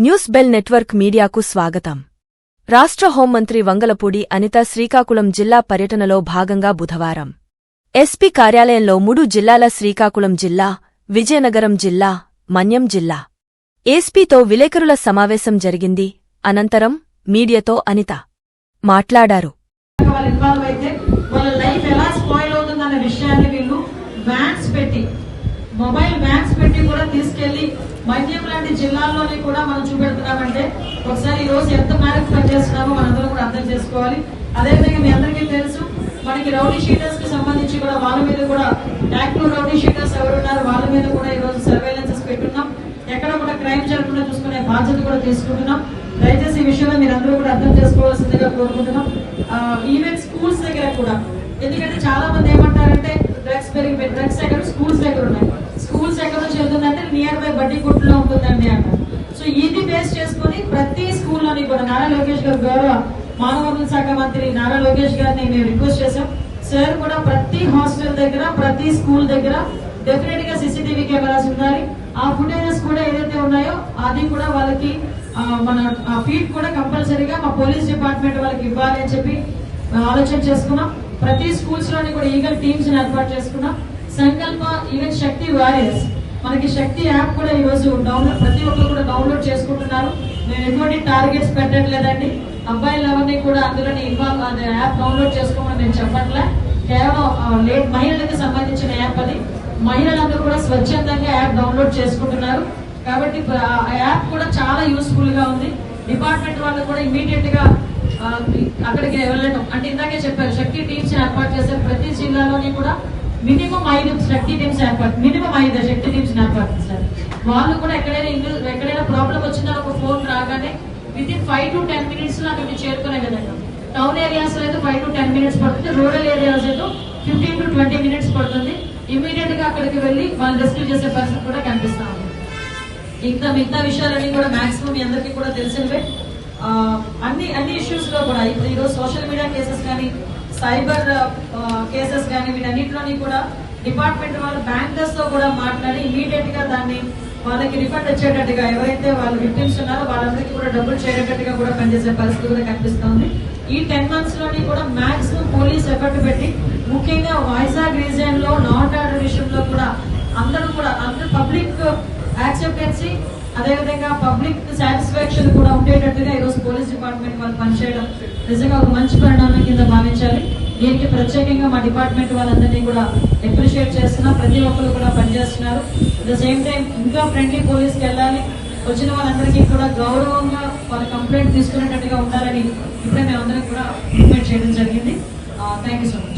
News bell network మీడియాకు స్వాగతం. రాష్ట్ర హోంమంత్రి వంగలపూడి అనిత శ్రీకాకుళం జిల్లా పర్యటనలో భాగంగా బుధవారం. ఎస్పీ కార్యాలయంలో మూడు జిల్లాల శ్రీకాకుళం జిల్లా విజయనగరం జిల్లా మన్యం జిల్లా. ఎస్పీతో విలేకరుల సమావేశం జరిగింది. అనంతరం మీడియాతో అనిత మాట్లాడారు. మొబైల్ పెట్టి కూడా తీసుకెళ్ళి మద్యం లాంటి జిల్లాల్లోనే కూడా మనం చూపెడుతున్నామంటే ఒకసారి ఈ రోజు ఎంత మేరకు పనిచేస్తున్నామో మనందరం కూడా అర్థం చేసుకోవాలి. అదేవిధంగా మీ అందరికీ తెలుసు మనకి రౌడీ షీటర్స్కి సంబంధించి కూడా వాళ్ళ మీద కూడా యాక్టివ్ రౌడీ షీటర్స్ ఎవరున్నారు వాళ్ళ మీద కూడా ఈ రోజు సర్వేలెన్సెస్ పెట్టున్నాం. ఎక్కడ కూడా క్రైమ్ జరగకుండా చూసుకునే బాధ్యత కూడా తీసుకుంటున్నాం. దయచేసి ఈ విషయంలో మీరు అందరూ కూడా అర్థం చేసుకోవాల్సిందిగా కోరుకుంటున్నాం. ఈవెన్ స్కూల్స్ దగ్గర కూడా ఎందుకంటే చాలా మంది ఏమంటారంటే డ్రగ్స్ పెరిగి డ్రగ్స్ స్కూల్స్ దగ్గర స్కూల్స్ నియర్ బై బడ్డీ గుట్లో ఉంటుందండి అంటారు సో ఇది బేస్ చేసుకొని ప్రతి స్కూల్లోని కూడా నారా లోకేష్ గారు గౌరవ మానవ వనరుల శాఖ మంత్రి నారా లోకేష్ గారిని మేము రిక్వెస్ట్ చేశాం. సార్ కూడా ప్రతి హాస్టల్ దగ్గర ప్రతి స్కూల్ దగ్గర డెఫినెట్గా సీసీటీవీ కెమెరాస్ ఉండాలి. ఆ ఫుటేజెస్ కూడా ఏదైతే ఉన్నాయో అది కూడా వాళ్ళకి ఆ, మన ఫీడ్ కూడా కంపల్సరీగా మా పోలీస్ డిపార్ట్మెంట్ వాళ్ళకి ఇవ్వాలి అని చెప్పి ఆలోచన చేసుకున్నాం. ప్రతి స్కూల్స్లోని కూడా ఈగల్ టీమ్స్ ఏర్పాటు చేసుకున్నాం. సంకల్ప ఈవెన్ శక్తి వారియర్స్ మనకి శక్తి యాప్ కూడా ఈరోజు రోజు డౌన్లోడ్ ప్రతి ఒక్కరు కూడా డౌన్లోడ్ చేసుకుంటున్నారు. నేను ఎటువంటి టార్గెట్స్ పెట్టట్లేదండి. అబ్బాయిలు ఎవరిని కూడా అందులో ఇన్వాల్వ్ అదే యాప్ డౌన్లోడ్ చేసుకోమని నేను చెప్పట్లే. కేవలం లేట్ మహిళలకు సంబంధించిన యాప్ అది. మహిళలందరూ కూడా స్వచ్ఛందంగా యాప్ డౌన్లోడ్ చేసుకుంటున్నారు. కాబట్టి ఆ యాప్ కూడా చాలా యూస్ఫుల్గా ఉంది. డిపార్ట్మెంట్ వాళ్ళు కూడా ఇమీడియట్గా అక్కడికి వెళ్ళడం. అంటే ఇందాకే చెప్పారు శక్తి టీమ్స్ ఏర్పాటు చేశారు ప్రతి జిల్లాలోని కూడా మినిమం ఐదు శక్తి టీమ్స్ ఏర్పాటు మినిమం ఐదు శక్తి టీమ్స్ ఏర్పాటు సార్ వాళ్ళు కూడా ఎక్కడైనా ఇల్లు ఎక్కడైనా ప్రాబ్లం వచ్చిందా ఒక ఫోన్ రాగానే within five to ten మినిట్స్లో అక్కడికి చేరుకునే విధంగా టౌన్ ఏరియాస్లో అయితే ఫైవ్ టు టెన్ మినిట్స్ పడుతుంది రూరల్ ఏరియాస్ అయితే ఫిఫ్టీన్ టు ట్వంటీ మినిట్స్ పడుతుంది. ఇమీడియట్గా అక్కడికి వెళ్ళి వాళ్ళు రెస్క్యూ చేసే పర్సన్ కూడా కనిపిస్తా ఉంది. ఇంకా మిగతా విషయాలన్నీ కూడా మాక్సిమం మీ అందరికీ కూడా తెలిసినవే అన్ని అన్ని ఇష్యూస్లో కూడా ఇప్పుడు ఈరోజు సోషల్ మీడియా కేసెస్ కానీ సైబర్ కేసెస్ కానీ వీటన్నిటిలోని కూడా డిపార్ట్మెంట్ వాళ్ళు బ్యాంకర్స్తో కూడా మాట్లాడి ఇమీడియట్గా దాన్ని వాళ్ళకి రిఫండ్ వచ్చేటట్టుగా ఎవరైతే వాళ్ళు విక్టిమ్స్ ఉన్నారో వాళ్ళందరికీ కూడా డబ్బులు చేరేటట్టుగా కూడా పనిచేసే పరిస్థితి కూడా కనిపిస్తుంది. ఈ టెన్ మంత్స్లోని కూడా మాక్సిమం పోలీస్ ఎఫర్ట్ పెట్టి ముఖ్యంగా వైజాగ్ రీజియన్లో నాట్ ఆర్డర్ విషయంలో కూడా అందరూ కూడా అందరూ పబ్లిక్ యాక్సెప్టెన్సీ అదేవిధంగా పబ్లిక్ సాటిస్ఫాక్షన్ కూడా ఉండేటట్టుగా ఈరోజు పోలీస్ డిపార్ట్మెంట్ వాళ్ళు పనిచేయడం నిజంగా ఒక మంచి పరిణామం కింద భావించాలి. దీనికి ప్రత్యేకంగా మా డిపార్ట్మెంట్ వాళ్ళందరినీ కూడా అప్రిషియేట్ చేస్తున్నా. ప్రతి ఒక్కరు కూడా పనిచేస్తున్నారు. అట్ ద సేమ్ టైం ఇంకా ఫ్రెండ్లీ పోలీస్కి వెళ్ళాలి. వచ్చిన వాళ్ళందరికీ కూడా గౌరవంగా వాళ్ళ కంప్లైంట్ తీసుకునేటట్టుగా ఉండాలని ఇప్పుడే మేము కూడా ఇంప్లిమెంట్ చేయడం జరిగింది. Thank you so much